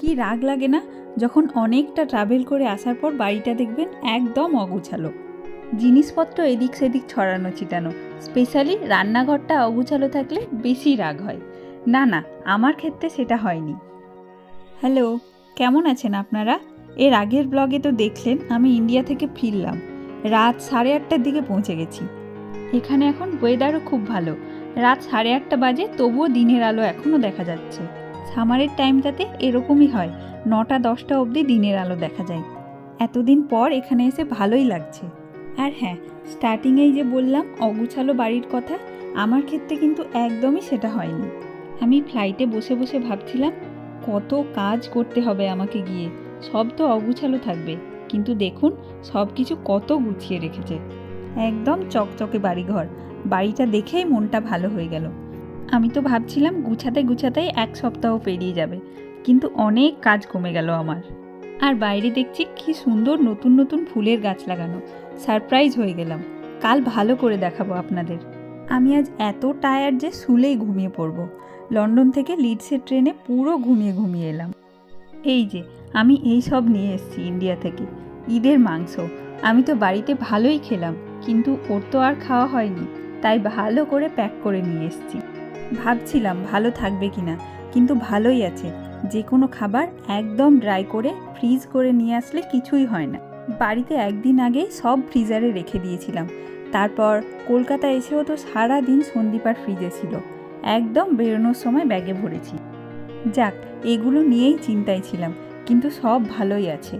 কি রাগ লাগে না যখন অনেকটা ট্রাভেল করে আসার পর বাড়িটা দেখবেন একদম অগুছালো। জিনিসপত্র এদিক সেদিক ছড়ানো, ছিটানো। স্পেশালি রান্নাঘরটা অগুছালো থাকলে বেশি রাগ হয়। না না, আমার ক্ষেত্রে সেটা হয়নি। হ্যালো কেমন আছেন আপনারা? এর আগের ব্লগে তো দেখলেন, আমি ইন্ডিয়া থেকে ফিরলাম। রাত সাড়ে আটটার দিকে পৌঁছে গেছি। এখানে এখন ওয়েদারও খুব ভালো। রাত সাড়ে আটটা বাজে, তবুও দিনের আলো এখনও দেখা যাচ্ছে। সামারের টাইমটাতে এরকমই হয়। নটা, দশটা অবধি দিনের আলো দেখা যায়। এতদিন পর এখানে এসে ভালোই লাগছে। আর হ্যাঁ স্টার্টিংয়েই যে বললাম, অগুছালো বাড়ির কথা, আমার ক্ষেত্রে কিন্তু একদমই সেটা হয়নি। আমি ফ্লাইটে বসে বসে ভাবছিলাম, কত কাজ করতে হবে আমাকে গিয়ে। সব তো অগুছালো থাকবে। কিন্তু দেখুন, সব কিছু কত গুছিয়ে রেখেছে। একদম চকচকে বাড়িঘর। বাড়িটা দেখেই মনটা ভালো হয়ে গেল। আমি তো ভাবছিলাম গুছাতে গুছাতেই এক সপ্তাহ পেরিয়ে যাবে, কিন্তু অনেক কাজ কমে গেল আমার। আর বাইরে দেখছি কি সুন্দর নতুন নতুন ফুলের গাছ লাগানো, সারপ্রাইজ হয়ে গেলাম। কাল ভালো করে দেখাবো আপনাদের। আমি আজ এত টায়ার্ড যে শুলেই ঘুমিয়ে পড়ব। লন্ডন থেকে লিডসের ট্রেনে পুরো ঘুমিয়ে ঘুমিয়ে এলাম। এই যে, আমি এই সব নিয়ে এসেছি ইন্ডিয়া থেকে। ঈদের মাংস। আমি তো বাড়িতে ভালোই খেলাম, কিন্তু ওর তো আর খাওয়া হয়নি, তাই ভালো করে প্যাক করে নিয়ে এসেছি। ভাবছিলাম ভালো থাকবে কি না কিন্তু ভালোই আছে। যে কোনো খাবার একদম ড্রাই করে ফ্রিজ করে নিয়ে আসলে কিছুই হয় না। বাড়িতে একদিন আগেই সব ফ্রিজারে রেখে দিয়েছিলাম। তারপর কলকাতা এসেও তো সারা দিন সন্দীপার ফ্রিজে ছিল। একদম বেরোনোর সময় ব্যাগে ভরেছি। যাক, এগুলো নিয়েই চিন্তায় ছিলাম, কিন্তু সব ভালোই আছে।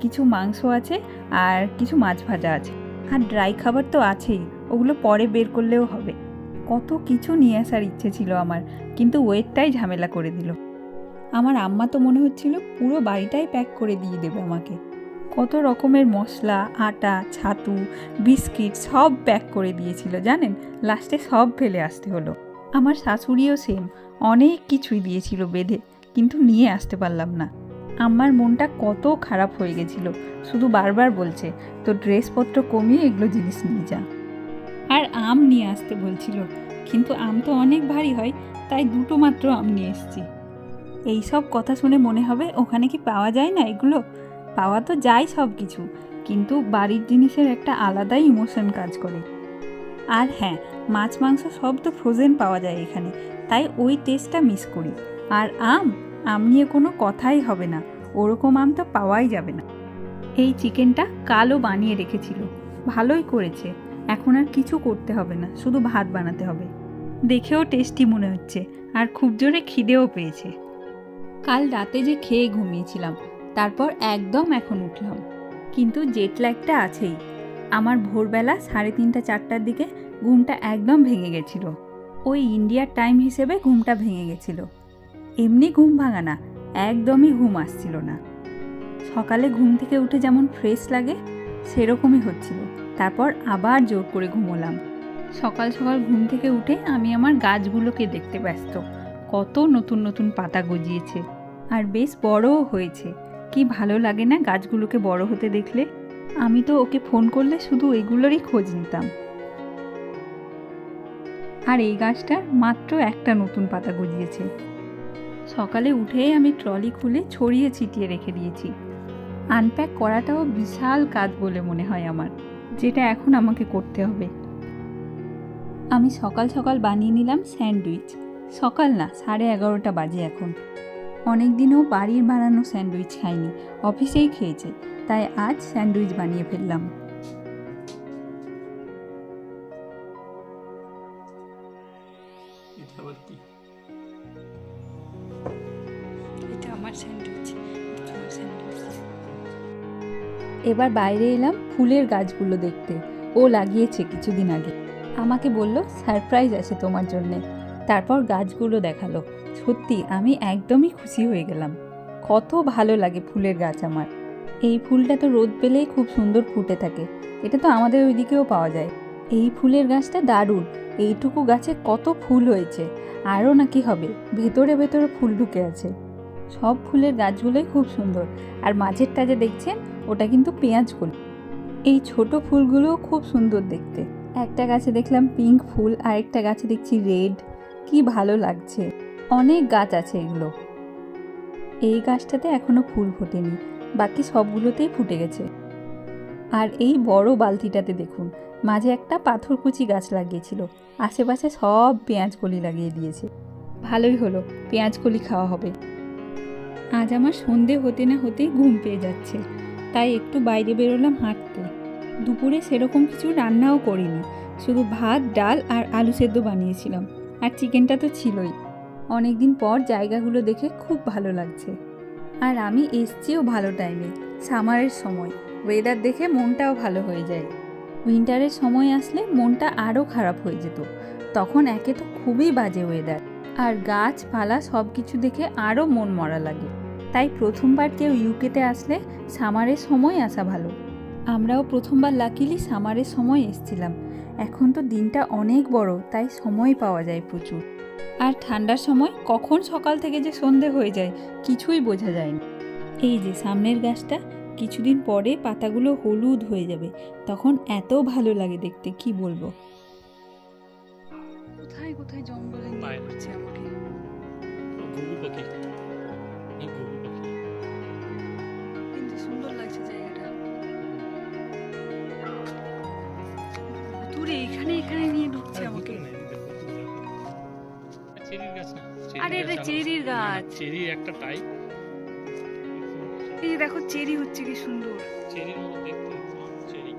কিছু মাংস আছে আর কিছু মাছ ভাজা আছে। আর ড্রাই খাবার তো আছেই, ওগুলো পরে বের করলেও হবে। কত কিছু নিয়ে আসার ইচ্ছে ছিল আমার, কিন্তু ওয়েটটাই ঝামেলা করে দিল। আমার আম্মা তো মনে হচ্ছিল পুরো বাড়িটাই প্যাক করে দিয়ে দেবে আমাকে। কত রকমের মশলা, আটা, ছাতু, বিস্কিট সব প্যাক করে দিয়েছিল, জানেন? লাস্টে সব ফেলে আসতে হলো। আমার শাশুড়িও সেম, অনেক কিছুই দিয়েছিল বেঁধে, কিন্তু নিয়ে আসতে পারলাম না। আমার মনটা কত খারাপ হয়ে গেছিল, শুধু বারবার বলছে তো ড্রেসপত্র কমিয়ে এগুলো জিনিস নিয়ে যা। আর আম নিয়ে আসতে বলছিল। কিন্তু আম তো অনেক ভারী হয়, তাই দুটো মাত্র আম নিয়ে এসেছি। এই সব কথা শুনে মনে হবে ওখানে কি পাওয়া যায় না এগুলো? পাওয়া তো যায় সব কিছু, কিন্তু বাড়ির জিনিসের একটা আলাদাই ইমোশন কাজ করে। আর হ্যাঁ মাছ, মাংস সব তো ফ্রোজেন পাওয়া যায় এখানে, তাই ওই টেস্টটা মিস করি। আর আম? আম নিয়ে কোনো কথাই হবে না, ওরকম আম তো পাওয়াই যাবে না। এই চিকেনটা কালো বানিয়ে রেখেছিল, ভালোই করেছে। এখন আর কিছু করতে হবে না, শুধু ভাত বানাতে হবে। দেখেও টেস্টি মনে হচ্ছে, আর খুব জোরে খিদেও পেয়েছে। কাল রাতে যে খেয়ে ঘুমিয়েছিলাম, তারপর একদম এখন উঠলাম। কিন্তু জেট ল্যাগটা আছেই। আমার ভোরবেলা সাড়ে তিনটা, চারটার দিকে ঘুমটা একদম ভেঙে গেছিল। ওই ইন্ডিয়ার টাইম হিসেবে ঘুমটা ভেঙে গেছিল। এমনি ঘুম ভাঙা না, একদমই ঘুম আসছিল না। সকালে ঘুম থেকে উঠে যেমন ফ্রেশ লাগে, সেরকমই হচ্ছিল। তারপর আবার জোর করে ঘুমোলাম। সকাল সকাল ঘুম থেকে উঠে আমি আমার গাছগুলোকে দেখতে ব্যস্ত। কত নতুন নতুন পাতা গজিয়েছে। আর বেশ বড়ও হয়েছে। কি ভালো লাগে না গাছগুলোকে বড় হতে দেখলে? আমি তো ওকে ফোন করলে শুধু এগুলোরই খোঁজ নিতাম। আর এই গাছটার মাত্র একটা নতুন পাতা গজিয়েছে। সকালে উঠেই আমি ট্রলি খুলে ছড়িয়ে ছিটিয়ে রেখে দিয়েছি। আনপ্যাক করাটাও বিশাল কাজ বলে মনে হয় আমার। যেটা এখন আমাকে করতে হবে। আমি সকাল সকাল বানিয়ে নিলাম স্যান্ডউইচ। সকাল না, সাড়ে এগারোটা বাজে এখন। অনেক দিনও বাড়ির বানানো স্যান্ডউইচ খাইনি, অফিসেই খেয়েছে, তাই আজ স্যান্ডউইচ বানিয়ে ফেললাম। এবার বাইরে এলাম ফুলের গাছগুলো দেখতে। ও লাগিয়েছে কিছুদিন আগে। আমাকে বলল, সারপ্রাইজ আছে তোমার জন্যে। তারপর গাছগুলো দেখাল। সত্যি, আমি একদমই খুশি হয়ে গেলাম। কত ভালো লাগে ফুলের গাছ আমার। এই ফুলটা তো রোদ পেলেই খুব সুন্দর ফুটে থাকে। এটা তো আমাদের ওইদিকেও পাওয়া যায়। এই ফুলের গাছটা দারুণ। এইটুকু গাছে কত ফুল হয়েছে। আরও নাকি হবে। ভেতরে ভেতরে ফুল ঢুকে আছে। সব ফুলের গাছগুলোই খুব সুন্দর। আর মাঝেরটা যে দেখছেন, ওটা কিন্তু পেঁয়াজ ফুল। এই ছোট ফুলগুলোও খুব সুন্দর দেখতে। একটা গাছে দেখলাম পিঙ্ক ফুল আর একটা গাছে দেখছি রেড কি ভালো লাগছে। অনেক গাছ আছে এগুলো। এই গাছটাতে এখনও ফুল ফোটেনি। বাকি সবগুলোতেই ফুটে গেছে। আর এই বড় বালতিটাতে দেখুন, মাঝে একটা পাথরকুচি গাছ লাগিয়েছিল। আশেপাশে সব পেঁয়াজ কলি লাগিয়ে দিয়েছে। ভালোই হলো পেঁয়াজ কলি খাওয়া হবে। আজ আমার সন্ধে হতে না হতেই ঘুম পেয়ে যাচ্ছে। তাই একটু বাইরে বেরোলাম হাঁটতে। দুপুরে সেরকম কিছু রান্নাও করিনি। শুধু ভাত, ডাল আর আলু সেদ্ধ বানিয়েছিলাম। আর চিকেনটা তো ছিলই। অনেক দিন পর জায়গাগুলো দেখে খুব ভালো লাগছে। আর আমি এসছিও ভালো টাইমে সামারের সময়। ওয়েদার দেখে মনটাও ভালো হয়ে যায়। উইন্টারের সময় আসলে মনটা আরও খারাপ হয়ে যেত। তখন একে তো খুবই বাজে ওয়েদার আর গাছপালা সব কিছু দেখে আরও মন মরা লাগে। তাই প্রথমবার কেউ ইউকেতে আসলে সামারের সময় আসা ভালো। আমরাও প্রথমবার লাকিলি সামারের সময় এসছিলাম। এখন তো দিনটা অনেক বড় তাই সময় পাওয়া যায় প্রচুর। আর ঠান্ডার সময় কখন সকাল থেকে যে সন্ধে হয়ে যায় কিছুই বোঝা যায় না। এই যে সামনের গাছটা কিছুদিন পরে পাতাগুলো হলুদ হয়ে যাবে। তখন এত ভালো লাগে দেখতে কি বলব? কোথায় কোথায় জঙ্গলে নিয়ে। ঘুরছে আমাকে? সুন্দর লাগছে জায়গাটা। দূরে এখানে এখানে নিয়ে ঢুকছে আমাকে। চেরির গাছ না আরে এটা চেরির গাছ। চেরির একটা টাইপ এই যে দেখো চেরি হচ্ছে কি সুন্দর। চেরির মতো দেখতে চেরি।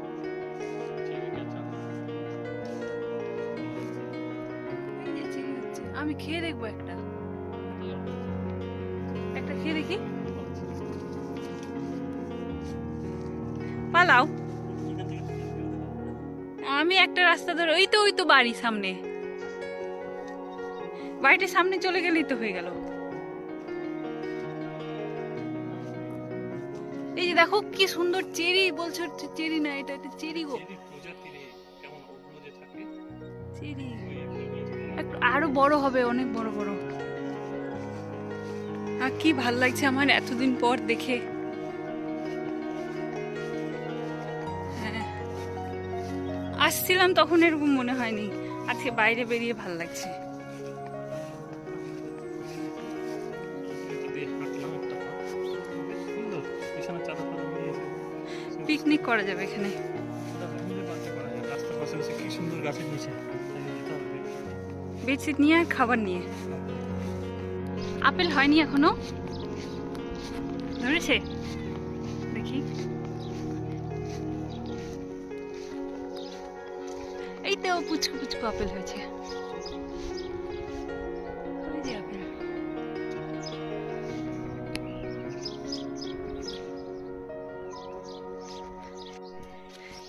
আমি খেয়ে দেখব একটা। একটা খেয়ে দেখি। পালাও। আমি একটা রাস্তা ধরে ওই তো ওই তো বাড়ি সামনে। বাড়িটার সামনে চলে গেলেই তো হয়ে গেল। এই যে দেখো কি সুন্দর চেরি বলছো চেরি না এটা একটা চেরি গো। চেরি। আরও বড় হবে অনেক বড় বড়। আর কি ভালো লাগছে আমার এতদিন পর দেখে। আসছিলাম তখন এরকম মনে হয়নি। আজকে বাইরে বেরিয়ে ভালো লাগছে। পিকনিক করা যাবে এখানে। বেডশিট নিয়ে আর খাবার নিয়ে। আপেল হয়নি এখনও? ধরেছে? দেখি। তো পুচকু পুচকু আপেল হয়েছে।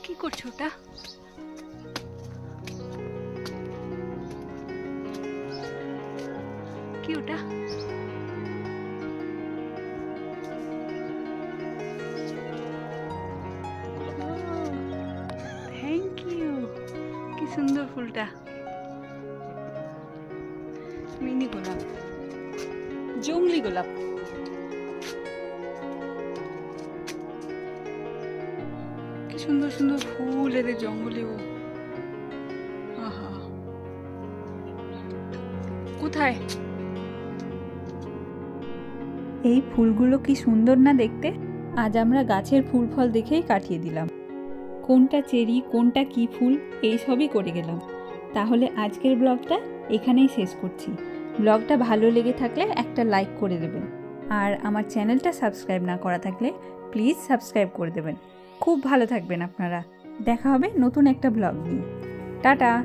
কি করছ ওটা? সুন্দর ফুলটা। মিনি গোলাপ। জংলি গোলাপ। কি সুন্দর সুন্দর ফুল এদের জঙ্গলেও। আহা। কোথায়? এই ফুলগুলো কি সুন্দর না দেখতে? আজ আমরা গাছের ফুল ফল দেখেই কাটিয়ে দিলাম। কোনটা চেরি, কোনটা কী ফুল এই সবই করে গেলাম। তাহলে আজকের ব্লগটা এখানেই শেষ করছি। ব্লগটা ভালো লেগে থাকলে একটা লাইক করে দেবেন। আর আমার চ্যানেলটা সাবস্ক্রাইব না করা থাকলে প্লিজ সাবস্ক্রাইব করে দেবেন। খুব ভালো থাকবেন আপনারা। দেখা হবে নতুন একটা ব্লগ নিয়ে। টাটা!